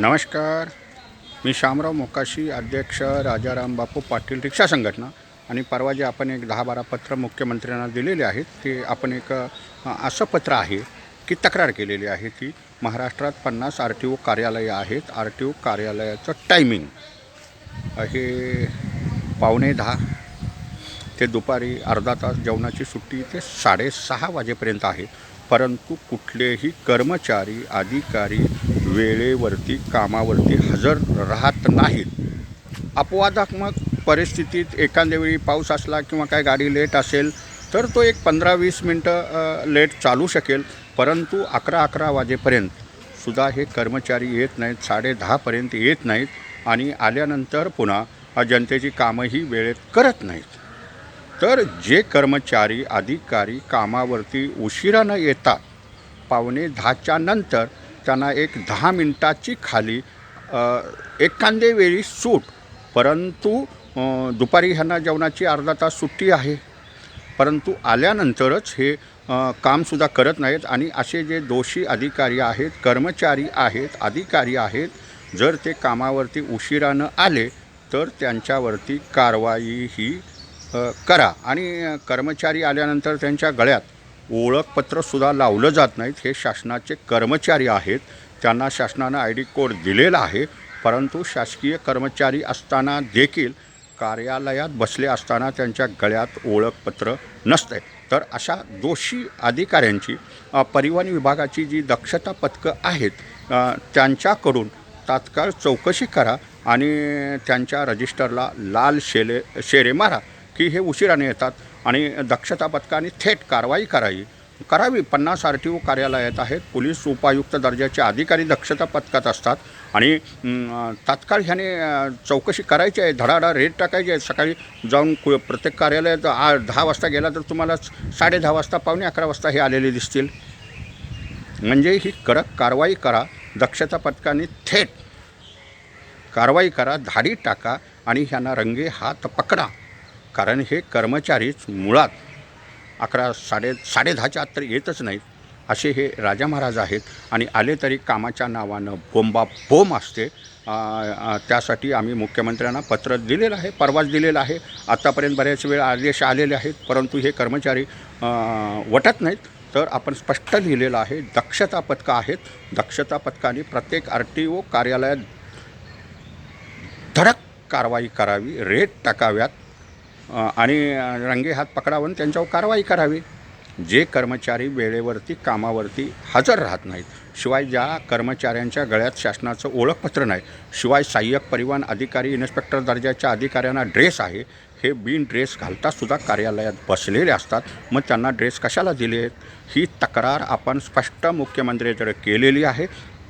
नमस्कार. मी शामराव मोकाशी अध्यक्ष राजाराम बापू पाटील रिक्षा संघटना. आणि परवा जे आपण एक दहा बारा पत्र मुख्यमंत्र्यांना दिलेले आहेत ते आपण एक असं पत्र आहे की तक्रार केलेली आहे की महाराष्ट्रात पन्नास आर टी ओ कार्यालयं आहेत. आर टी ओ कार्यालयाचं टायमिंग हे पावणे दहा ते दुपारी अर्धा तास जेवणाची सुट्टी ते साडेसहा वाजेपर्यंत आहे. परंतु कुठलेही कर्मचारी अधिकारी वेळेवरती कामावरती हजर राहत नाहीत. अपवादात्मक परिस्थितीत एखाद्या वेळी पाऊस असला किंवा काय गाडी लेट असेल तर तो एक पंधरा वीस मिनटं लेट चालू शकेल. परंतु अकरा अकरा वाजेपर्यंत सुद्धा हे कर्मचारी येत नाहीत साडे दहापर्यंत येत नाहीत आणि आल्यानंतर पुन्हा जनतेची कामंही वेळेत करत नाहीत. तर जे कर्मचारी अधिकारी कामावरती उशिरानं येतात पावणे दहाच्या नंतर त्यांना एक दहा मिनटाची खाली एखादे एखाद्या वेळी सूट. परंतु दुपारी ह्यांना जेवणाची अर्धा तास सुट्टी आहे. परंतु आल्यानंतरच हे कामसुद्धा करत नाहीत आणि असे जे दोषी अधिकारी आहेत कर्मचारी आहेत अधिकारी आहेत जर ते कामावरती उशिरानं आले तर त्यांच्यावरती कारवाई ही करा. आणि कर्मचारी आल्यानंतर त्यांच्या गळ्यात ओळखपत्रसुद्धा लावलं जात नाहीत. हे शासनाचे कर्मचारी आहेत. त्यांना शासनानं आय डी कोड दिलेला आहे. परंतु शासकीय कर्मचारी असताना देखील कार्यालयात बसले असताना त्यांच्या गळ्यात ओळखपत्र नसते. तर अशा दोषी अधिकाऱ्यांची परिवहन विभागाची जी दक्षता पथकं आहेत त्यांच्याकडून तात्काळ चौकशी करा आणि त्यांच्या रजिस्टरला लाल शेले शेरे मारा की हे उशिराने येतात. आणि दक्षता पथकाने थेट कारवाई करावी. करावी. पन्नास आर टी ओ कार्यालयात आहेत. पोलीस उपायुक्त दर्जाचे अधिकारी दक्षता पथकात असतात. आणि तात्काळ ह्याने चौकशी करायची आहे. धडाडा रेट टाकायची आहे. सकाळी जाऊन कु- प्रत्येक कार्यालयात आ दहा वाजता गेला तर तुम्हाला साडे दहा वाजता पावणे अकरा वाजता हे आलेले दिसतील. म्हणजे ही कडक कारवाई करा. दक्षता पथकाने थेट कारवाई करा. धाडी टाका आणि ह्यांना रंगे हात पकडा. कारण हे कर्मचारीच मुळात अकरा साडे साडे दहाच्या आत तर येतच नाहीत. असे हे राजा महाराज आहेत आणि आले तरी कामाच्या नावानं बोंबा बोंब असते. त्यासाठी आम्ही मुख्यमंत्र्यांना पत्र दिलेलं आहे परवाच दिलेलं आहे. आत्तापर्यंत बऱ्याच वेळ आदेश आलेले आहेत परंतु हे कर्मचारी वटत नाहीत. तर आपण स्पष्ट लिहिलेलं आहे दक्षता पथकं आहेत. दक्षता पथकाने प्रत्येक आर टी ओ कार्यालयात धडक कारवाई करावी रेट टाकाव्यात. आणि रंगे हात पकडावून त्यांच्यावर कारवाई करावी. जे कर्मचारी वेळेवरती कामावरती हजर राहत नाहीत. शिवाय ज्या कर्मचाऱ्यांच्या गळ्यात शासनाचं ओळखपत्र नाही शिवाय सहाय्यक परिवहन अधिकारी इन्स्पेक्टर दर्जाच्या अधिकाऱ्यांना ड्रेस आहे हे बिन ड्रेस घालतासुद्धा कार्यालयात बसलेले असतात. मग त्यांना ड्रेस कशाला दिले? आहेत ही तक्रार आपण स्पष्ट मुख्यमंत्र्याकडे केलेली आहे.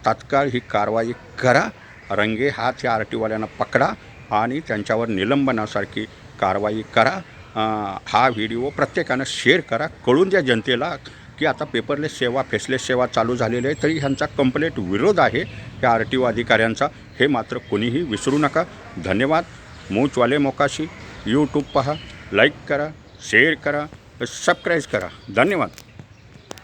तात्काळ ही कारवाई करा. रंगे हात या आर टीवाल्यांना पकडा. आणि त्यांच्यावर निलंबनासारखी कारवाई करा. हा व्हिडिओ प्रत्येकानं शेअर करा. कळून द्या जनतेला की आता पेपरलेस सेवा फेसलेस सेवा चालू झालेली आहे तरी ह्यांचा कंप्लेट विरोध आहे या आर टी ओ अधिकाऱ्यांचा. हे मात्र कोणीही विसरू नका. धन्यवाद. मूचवाले मोकाशी. यूट्यूब पहा. लाईक करा. शेअर करा. सबस्क्राईब करा. धन्यवाद.